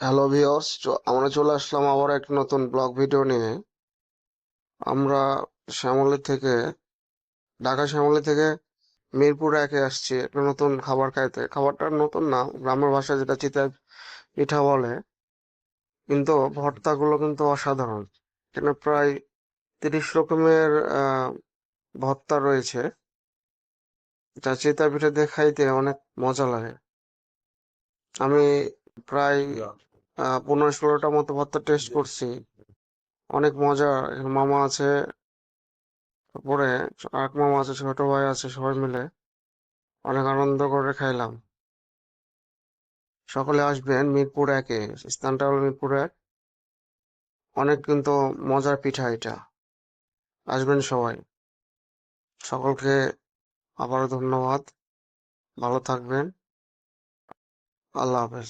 Hello viewers আমরা চলে আসলাম আবার একটা নতুন ব্লগ ভিডিও নিয়ে। আমরা শ্যামলী থেকে, ঢাকা শ্যামলী থেকে মিরপুর একে আসছি, একটা নতুন খাবার খাইতে। খাবারটা নতুন না, গ্রামের ভাষায় যেটা চিতা পিঠা বলে। কিন্তু ভর্তাগুলো কিন্তু অসাধারণ। এখানে প্রায় তিরিশ রকমের ভর্তা রয়েছে। যা চিতা পিঠা দিয়ে খাইতে অনেক মজা লাগে। আমি প্রায় পনেরো ষোলোটা মতো ভর্তা টেস্ট করছি। অনেক মজা। মামা আছে তারপরে আরেক মামা আছে ছোট ভাই আছে সবাই মিলে অনেক আনন্দ করে খাইলাম। সকলে আসবেন মিরপুর একে স্থানটা হলো মিরপুর এক। অনেক কিন্তু মজার পিঠা এটা। আসবেন সবাই। সকলকে আবারও ধন্যবাদ। ভালো থাকবেন। আল্লাহ হাফেজ।